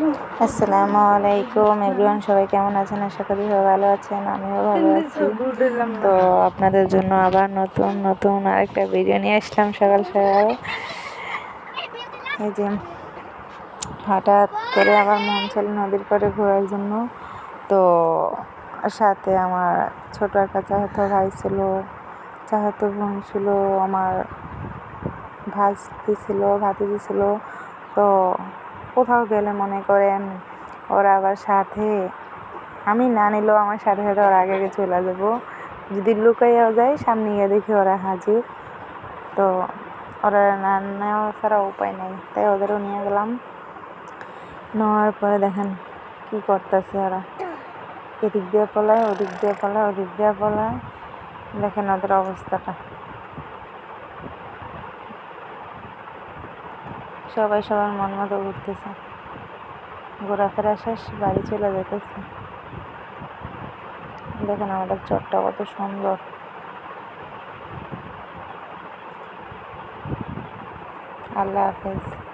আসসালামু আলাইকুম এভরিওয়ান সবাই কেমন আছেন? আশা করি সবাই ভালো আছেন আমিও ভালো আছি। তো আপনাদের জন্য আবার নতুন নতুন আরেকটা ভিডিও নিয়ে আসলাম সকাল সকাল। এই যে হঠাৎ করে আবার মন ছিল নদীর পাড়ে ঘোরার জন্য। তো সাথে আমার ছোট একটা চাহাতো ভাই ছিল চাহাতো বোন ছিল আমার ভাস্তি ছিল ভাতিজি ছিল। তো কোথাও গেলে মনে করেন ওরা আবার সাথে। আমি না নিলেও আমার সাথে সাথে ওরা আগে আগে চলে যাব। যদি লুকাইয়াও যায়, সামনে গিয়ে দেখি ওরা হাজির। তো ওরা না নেওয়া ছাড়া উপায় নেই। তাই ওদেরও নিয়ে গেলাম। নেওয়ার পরে দেখেন কি করতেছে ওরা। এদিক দিয়ে পলায়, ওদিক দিয়ে পলায়, ওদিক দিয়ে পলায়। দেখেন ওদের অবস্থাটা। সবাই সবার মন মতো ঘুরতেছে। ঘোরাফেরা শেষ, বাড়ি চলে যেতেছে। দেখেন আমাদের চরটা কত সুন্দর। আল্লাহ হাফেজ।